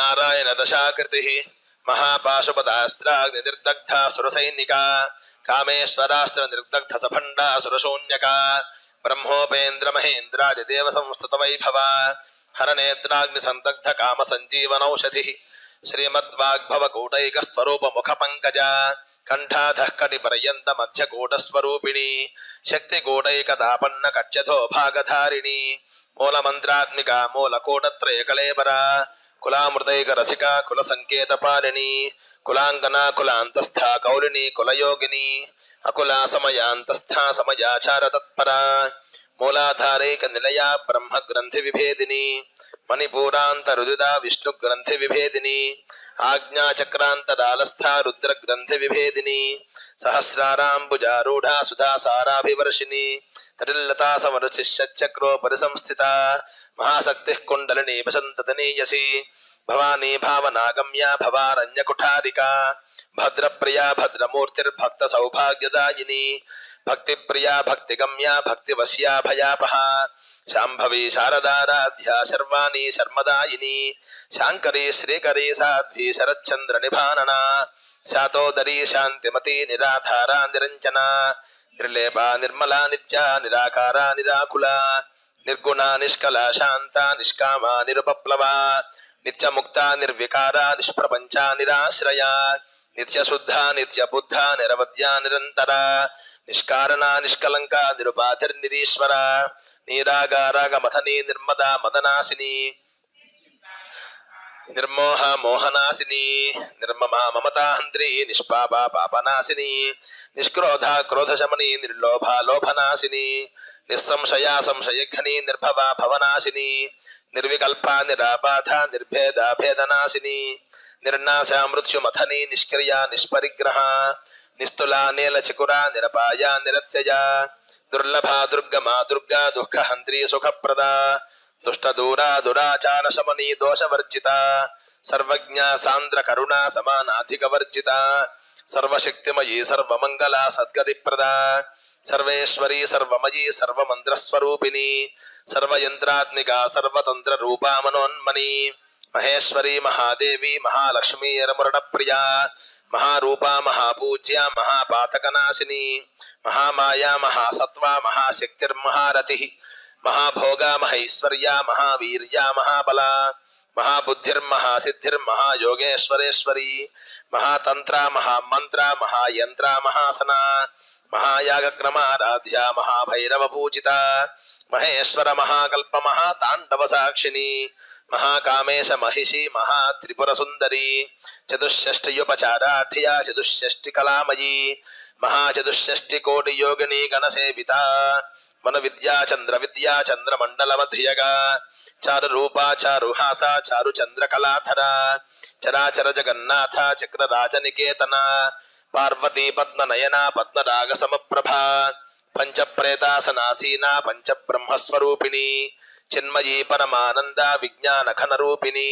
नारायण दशाकृति महापाशुपदास्त्राग्निर्दग्ध सुरसैनिका, कामेश्वरास्त्र निर्दग्ध सफंडा सुरशून्यका ब्रह्मोपेन्द्र महेन्द्राज देव संस्तुत वैभव हर नेत्राग्नि संदग्ध काम संजीवन औषधि श्रीमद्वाग्भव कूटैक स्वरूप मुख पंकज कंठाध कटि पर्यंत मध्य कूट स्वरूपिणी शक्ति कूटैक भागधारिणी मूल मंत्रात्मिका मूल कूटत्रय कलेबरा కులామృతైక రసిక కుల సంకేత పాలిని కులాంగన కులాంతస్థ కౌలిని కులయోగిని అకుల సమయాంతస్థ సమయాచార తత్పర మూలాధారైక నిలయ బ్రహ్మ గ్రంథి విభేదిని మణిపూరాంత రుదిద విష్ణు గ్రంథి విభేదిని ఆజ్ఞాచక్రాంతరాలస్థ రుద్ర గ్రంథి విభేదిని సహస్రారాంబుజారూఢ సుధా సారాభివర్షిణి తటిల్లతా సమరుచిశ్చక్రో పరిసంస్థిత महाशक्ति कुंडलिनी बसंतनीयसी भवानी भावनागम्या भवारण्यकुठारिका भद्र प्रिया भद्रमूर्तिर्भक्त सौभाग्यदायिनी भक्ति प्रिया भक्तिगम्या भक्तिवश्या भयापहा। शांभवी शारदाराध्या सर्वाणी शर्मदायिनी। शांकरी श्रीकरी साध्वी शरच्चंद्र निभानना शातोदरी शांतिमती निराधारा निरंजना निर्लेपा निर्मला नित्या निराकारा निराकुला। निर्गुण, निष्कला, शांत, निष्काम, निर्बप्लवा नित्य मुक्ता निर्विकार, निष्प्रपंच, निराश्रया नित्य शुद्ध नित्य बुद्ध निरवध्या, निरंतरा, निष्कारणा, निष्कलंक निरुपाधिर निरीश्वरा राग मथनी निर्मदा मदनाशिनी निर्मोह मोहनाशिनी निर्ममा, ममता हंत्री निष्पापा पापनाशिनी निष्क्रोधा, क्रोधशमनी, निर्लोभा लोभनाशिनी निस्संशया संशयघ्नी निर्भवा भवनाशिनी, निर्विकल्पा निराबाध निर्भेद भेदनाशिनी, निर्नाशा मृत्युमथनी, निष्क्रिया निष्परिग्रह, निस्तुला नीलचकुरा निरपाया निरत्यया, दुर्लभा दुर्गमा दुर्गा दुःखहन्त्री सुखप्रदा, दुष्टदूरा दुराचारशमनी दोषवर्जिता, सर्वज्ञा सान्द्रकरुणा समानाधिकवर्जिता సర్వశక్తిమయీ సర్వమంగళ సద్గతిప్రద. సర్వేశ్వరీ సర్వమయీ సర్వమంత్రస్వరూపిణి సర్వయంత్రాత్మిక సర్వతంత్ర రూపా మనోన్మణి మహేశ్వరి మహాదేవి మహాలక్ష్మీ యరమురణ ప్రియ మహారూప మహాపూజ్య మహాపాతకనాశిని. మహామాయా మహాసత్వ మహాశక్తిర్మహారతి మహాభోగ మహైశ్వర్య మహావీర్య మహాబల. మహాబుద్ధిర్మహాసిద్ధిర్మహాయోగేశ్వరేశ్వరి మహాతంత్ర మహామంత్ర మహాయంత్ర మహాసన మహాయాగక్రమారాధ్య మహాభైరవ పూజిత మహేశ్వర మహాకల్ప మహాతాండవ సాక్షిని మహాకామేశ మహిషి మహాత్రిపుర సుందరి చతుషష్టియుపచారాఢ్య చతుషష్టి కళామయీ మహాచతుషష్టి కోటి యోగిని గణసేవిత మన విద్యా చంద్ర విద్యా చంద్రమండల మధ్యగా चारु रूपा चारुहासा चारु चंद्र कलाधरा चराचर जगन्नाथ चक्र राज निकेतना पार्वती पद्म नयना पद्म राग समप्रभा पंच प्रेतासनासीना पंच ब्रह्म स्वरूपिणी चिन्मयी परमानंद विज्ञान घन रूपिणी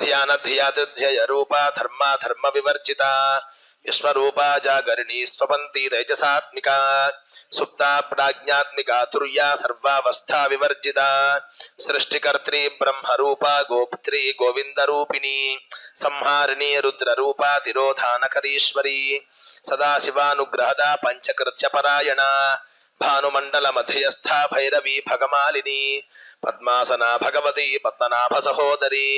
ध्यान ध्यातिध्यय रूपा धर्मा धर्म विवर्जिता विश्वरूपा, जागरिणी स्वपंती तेजसात्मिका ಸುಪ್ತ ಪ್ರಾಜ್ಞಾತ್ಮಿಕ ಅಥುರ್ಯ ಸರ್ವಾವಸ್ಥಾ ವಿವರ್ಜಿತ ಸೃಷ್ಟಿಕರ್ತೃ ಬ್ರಹ್ಮ ರೂಪ ಗೋಪ್ತ್ರಿ ಗೋವಿಂದ ರೂಪಿಣಿ ಸಂಹಾರಿಣಿ ರುದ್ರ ರೂಪ ತಿರೋಧಾನಕರೀಶ್ವರಿ ಸದಾಶಿವಾನುಗ್ರಹದ ಪಂಚಕೃತ್ಯ ಪರಾಯಣ ಭಾನುಮಂಡಲ ಮಧ್ಯಸ್ಥ ಭೈರವಿ ಭಗಮಾಲಿನಿ ಪದ್ಮಾಸನ ಭಗವತಿ ಪದ್ಮನಾಭ ಸಹೋದರಿ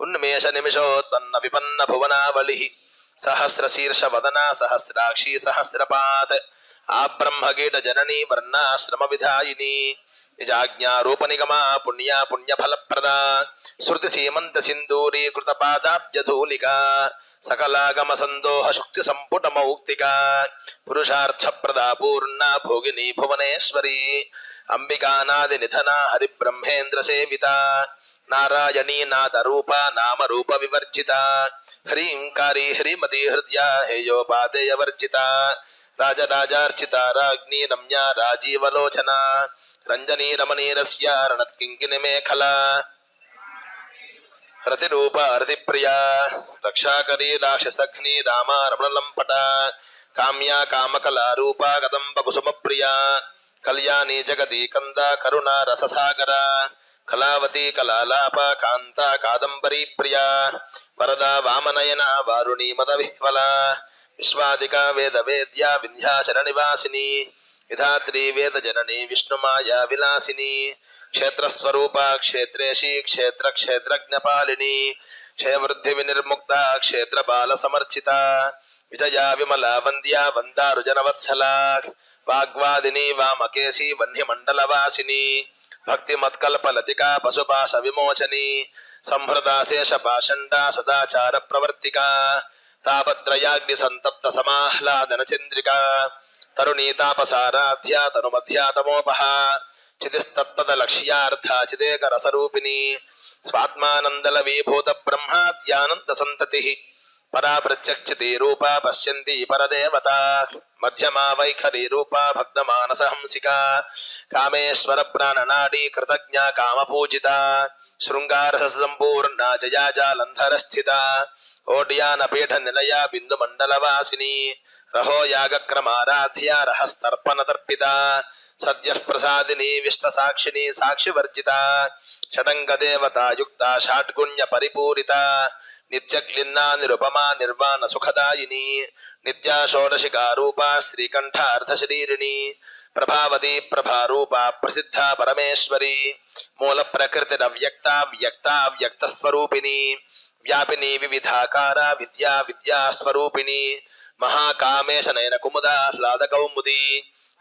ಉನ್ಮೇಷ ನಿಮಿಷೋತ್ಪನ್ನ ವಿಪನ್ನ ಭುವನಾವಳಿ ಸಹಸ್ರ ಶೀರ್ಷ ವದನ ಸಹಸ್ರಾಕ್ಷಿ ಸಹಸ್ರಪಾತ್ आब्रह्मगेड जननी वर्णाश्रम विधायिनी निजाज्ञा रूप निगमा पुण्य पुण्य फल प्रदा श्रुति सीमंत सिंदूरी कृत पादाब्जूलिका सकलागम संदोह शुक्ति संपुट मौक्ति पुरुषार्थ प्रदा पूर्णा भोगिनी भुवनेश्वरी। अंबिका नाद निधना हरिब्रह्मेन्द्र सेविता। नारायणी नाद रूपा नाम रूप विवर्जिता। ह्रीं कारी हृदया हेयो पादेय वर्जिता। రాజ్ఞీ రమ్య రాజీవలోచన రంజనీ రమణీరస్య రణత్కింకిని మేఖల రతిరూప రతిప్రియ రక్షాకరీ రాక్షసఘ్ని రామ రమణలంపట కామ్యా కామకలా రూప కదంబ కుసుమ ప్రియ కళ్యాణి జగదీ కంద కరుణ రససాగర కళావతి కళాలాప కాంత కాదంబరీ ప్రియా వరదా వామనయన వారుణీ మద విహ్వల విశ్వాదిక వేద వేద్య వింధ్యాచల నివాసిని విధాత్రి వేద జనని విష్ణుమాయా విలాసిని క్షేత్రస్వరూప క్షేత్రేషి క్షేత్ర క్షేత్రజ్ఞపాలిని క్షయవృద్ధి వినిర్ముక్త క్షేత్ర బాల సమర్చిత విజయా విమల వంద్యా వందారు జనవత్సల వాగ్వాదిని వామకేశి వన్యమండలవాసిని భక్తి మత్కల్పలతిక పశుపాశ విమోచని సంహృదాశేష పాషండా సదాచార ప్రవర్తిక తాపత్రయాగ్ని సంతప్త సమాహ్లాదన చంద్రిక తరుణీతాపసారాధ్యా తనుమధ్యాతమోపహ తను మధ్యాతమోపహ లక్ష్యార్థ చిదేక రసరూపిణి స్వాత్మానందల విభూత బ్రహ్మాద్యానంద సంతతి పరా ప్రత్యక్షతి రూపా పశ్యంతి పరదేవత మధ్యమా వైఖరి రూపా భక్తమానస హంసిక కామేశ్వర ప్రాణనాడీ కృతజ్ఞ కామపూజిత శృంగారస సంపూర్ణ జయాజాలంధర స్థిత ఓడ్యాన పీఠ నిలయ బిందు మండలవాసిని రహో యాగక్రమారాధ్య రహస్తర్పణ తర్పిత సద్య ప్రసాదిని విష్ణ సాక్షిని సాక్షివర్జిత షడంగ దేవత యుక్త షాడ్గుణ్య పరిపూరిత నిత్యక్లిన్నా నిరుపమా నిర్వాణ సుఖదాయిని నిత్యా షోడశికా రూపా శ్రీకంఠ అర్ధశరీరిణి ప్రభావతి ప్రభారూప ప్రసిద్ధ పరమేశ్వరి మూల ప్రకృతి అవ్యక్త వ్యక్త వ్యక్త స్వరూపిణి వ్యాపిని వివిధాకార విద్యా విద్యా స్వరూపిణి మహాకామేశ నయన కుముదాహ్లాద కౌముది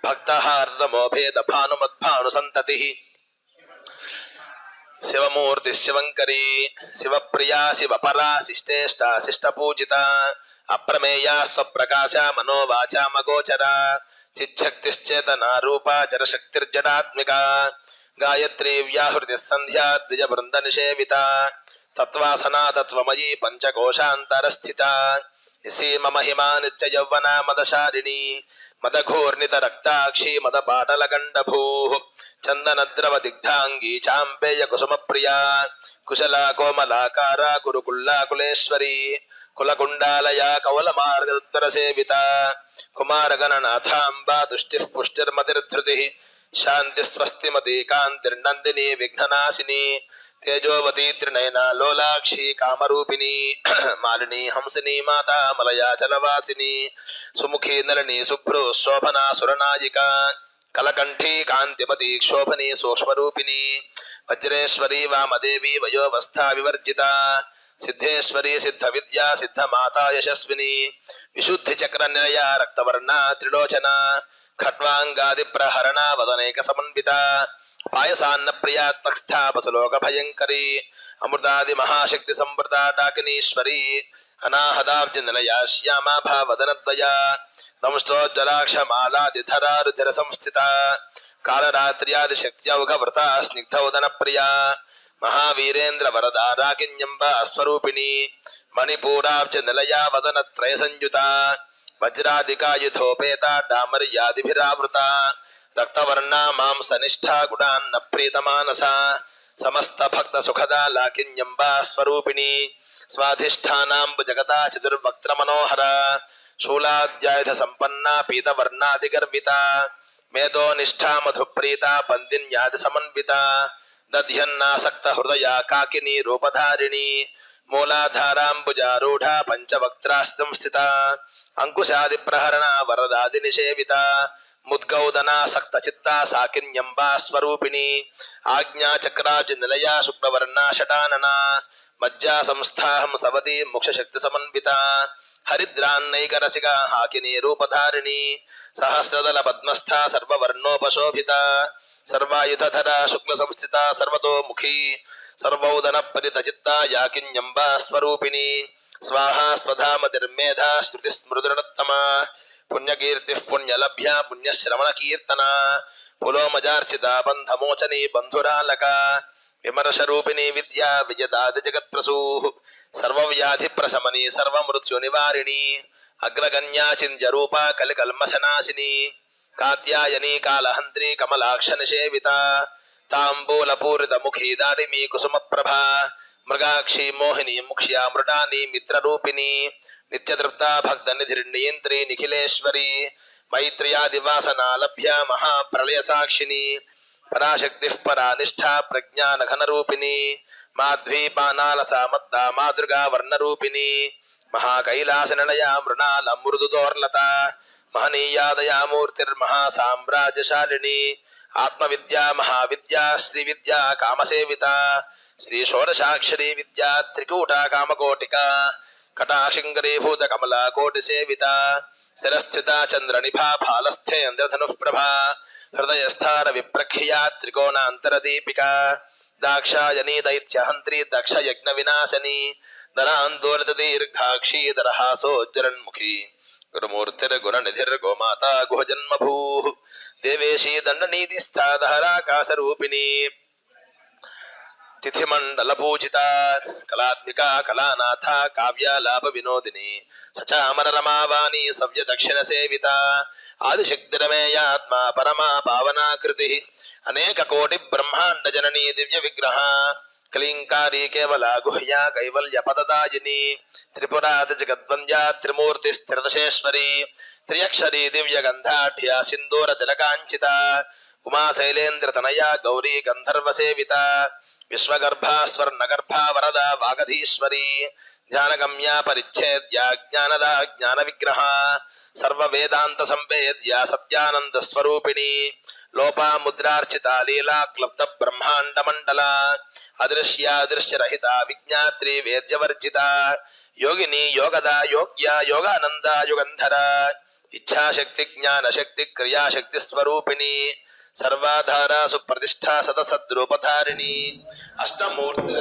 భక్త అర్ధమోభేద భానుమద్భాను సంతతి శివమూర్తి శివంకరి శివప్రియా శివపరా శిష్టేష్ట శిష్టపూజిత అప్రమేయా స్వప్రకాశ మనోవాచామగోచర చిచ్చక్తిశ్చేతనా రూపా జరశక్తిర్జడాత్మిక గాయత్రీ వ్యాహృతి సంధ్యా ద్విజ బృంద నిషేవిత தத்வாசனா தத்வமயி பஞ்சகோஷாந்தரஸ்திதா நிசீமமஹிமா நிச்ச யௌவனா மதசாரிணி மதகோர்ணித ரக்தாட்சி மத பாடலகண்டபூ சந்தனத்ரவ திக்தாங்கி சாம்பேய குசுமப்பிரியா குசலா கோமலாக்காரா குருகுல்லா குலேஸ்வரி குலகுண்டாலயா கவலமார்கத்வரசேவிதா குமாரகணநாதாம்பா துஷ்டிः புஷ்டிர்மதிர்திருதிः சாந்திஸ்வஸ்திமதி காந்திர்நந்தினி விக்னநாசினி కుమార తేజోవతి త్రినయన లోలాక్షి కామరూపిణి మాలిని హంసిని మాత మలయాచలవాసిని సుముఖి నలని శుభ్రు శోభనా సురనాయిక కలకంఠీ కాంతిమతి క్షోభని సూక్ష్మరూపిణి వజ్రేశ్వరి వామదేవి వయోవస్థా వివర్జిత సిద్ధేశ్వరి సిద్ధ విద్యా సిద్ధ మాతా యశస్విని విశుద్ధి చక్ర నిలయ రక్తవర్ణ త్రిలోచన ఖట్వాంగాది ప్రహరణ వదనేక సమన్విత పాయసాన్న ప్రియాత్మస్థాపసలోక భయంకరీ అమృతాది మహాశక్తి సంవృత డాకినీశ్వరీ అనాహదాబ్జ నిలయ శ్యామా భావదనద్వయ దంష్టోజ్వలాక్షమాలాదిధరారుధిర సంస్థిత కాళరాత్ర్యాది శక్త్యౌఘ వ్రత స్నిగ్ధౌదన ప్రియా మహావీరేంద్ర వరదా రాకిణ్యంబ అస్వరూపిణి మణిపూరాబ్జ నిలయా వదనత్రయ సంయుత వజ్రాదికాయుధోపేత డామర్యాదిభిరావృత రక్తవర్ణ మాంసనిష్ఠా గుడాన్న ప్రీతమానస సమస్త భక్త సుఖదా లాకిన్యంబా స్వరూపిణి స్వాధిష్టానాంబు జగతా చతుర్వక్త్ర మనోహర శూలాధ్యాయుధ సంపన్నా పీతవర్ణాదిగర్విత మేధో నిష్ఠా మధుప్రీత బందిన్యాది సమన్విత దధ్యన్నాసక్త హృదయా కాకిని రూపధారిణి మూలాధారాంబుజారూఢ పంచవక్త్రాస్తం స్థిత అంకుశాది ప్రహరణ వరదాది నిషేవిత ముద్గౌదనాసక్త చిత్త సాకిన్యంబా స్వరూపిణి ఆజ్ఞాచక్రాజ నిలయ శుక్లవర్ణ షటానన మజ్జా సంస్థాహం సవతి ముక్షశక్తి సమన్విత హరిద్రాన్నైకరసిక హాకిని రూపధారిణి సహస్రదల పద్మస్థ సర్వవర్ణోపశోభిత సర్వాయుధధర శుక్ల సంస్థిత సర్వతోముఖీ సర్వౌదన పరిత చిత్త యాకిన్యంబా స్వరూపిణి స్వాహా స్వధామతిర్మేధా శృతి స్మృతిరత్తమ పుణ్యకీర్తి పుణ్యలభ్య పుణ్యశ్రవణ కీర్తన పులోమజార్చిత బంధమోచని బంధురాలక విమర్శ రూపిణి విద్యా విజదాది జగత్ప్రసూ సర్వవ్యాధి ప్రశమని సర్వమృత్యు నివారిణి అగ్రగణ్యా రూప కలికల్మశనాశిని కాత్యాయని కాళహంత్రి కమలాక్ష నిషేవిత తాంబూలపూరిత ముఖీ దాడిమి కుసుమ ప్రభ మృగాక్షి మోహిని ముఖ్యా మృడాని మిత్రరూపిణి నిత్యతృప్త భక్త నిధిర్నియంత్రి నిఖిలేశ్వరి మైత్ర్యాదివాసనా లభ్య మహాప్రళయ సాక్షిని పరాశక్తి పరా నిష్ఠా ప్రజ్ఞానఘన రూపిణి మాధ్వీపానాలసా మద్దా మాతృగా వర్ణరూపిణి మహాకైలాసననయా మృణాల మృదుదోర్లత మహనీయాదయా మూర్తిర్మహా ఆత్మవిద్యా మహావిద్యా శ్రీ విద్యా కామసేవిత శ్రీ షోడశాక్షరీ విద్యా త్రికూట కామకోటిక కటాక్షింగరీభూత కమలా కోటి సేవిత శిరస్థిత చంద్ర నిభా ఫాలస్థేంద్రధను ప్రభా హృదయస్థాన విప్రఖ్యా త్రికోణాంతరదీపిక దాక్షాయనీ దైత్యహంత్రి దక్ష యజ్ఞ వినాశని ధనాందోలిత దీర్ఘాక్షీ దరహాసోజ్జరన్ముఖి గురుమూర్తిర్గుణనిధిర్గోమాత గుహజన్మభూ దేవేశీ దండనీతిస్థాదహరాకాశరూపిణి తిథిమండల పూజిత కళాత్మిక కళానాథ కావ్యాలాప వినోదిని సచామర రమావాణి సవ్య దక్షిణ సేవిత ఆదిశక్తిరమేయాత్మా పరమా పావనాకృతి అనేక కోటి బ్రహ్మాండ జననీ దివ్య విగ్రహ క్లీంకారీ కేవల గుహ్యా కైవల్య పదదాయిని త్రిపురాది జగద్వంద్యా త్రిమూర్తి స్థిరదశేశ్వరి త్రియక్షరీ దివ్య గంధాఢ్య సింధూర తిలకాంచిత ఉమా శైలేంద్ర తనయా గౌరీ గంధర్వ సేవిత விஸ்வகர்பாஸ்வர் நகர்பா வரதா வாகதீஸ்வரி ஞானகம்யா பரிச்சேத்யா ஜானதா ஜான விக்கிரகா சர்வ வேதாந்த சம்பேத்யா சத்யானந்த ஸ்வரூபிணி லோபா முத்ரார்ச்சிதா லீலா கிளப்த பிரம்மாண்ட மண்டலா அதிருஷ்யா அதிருஷ்யரஹிதா விஜாத்ரி வேத்யவர்ஜிதா யோகினி யோகதா யோக்யா யோகானந்தா யுகந்தரா இச்சாசக்தி ஜானசக்தி கிரியாசக்தி ஸ்வரூபிணி సర్వాధార సుప్రతిష్ఠా సదసద్రూపధారిణి. అష్టమూర్తి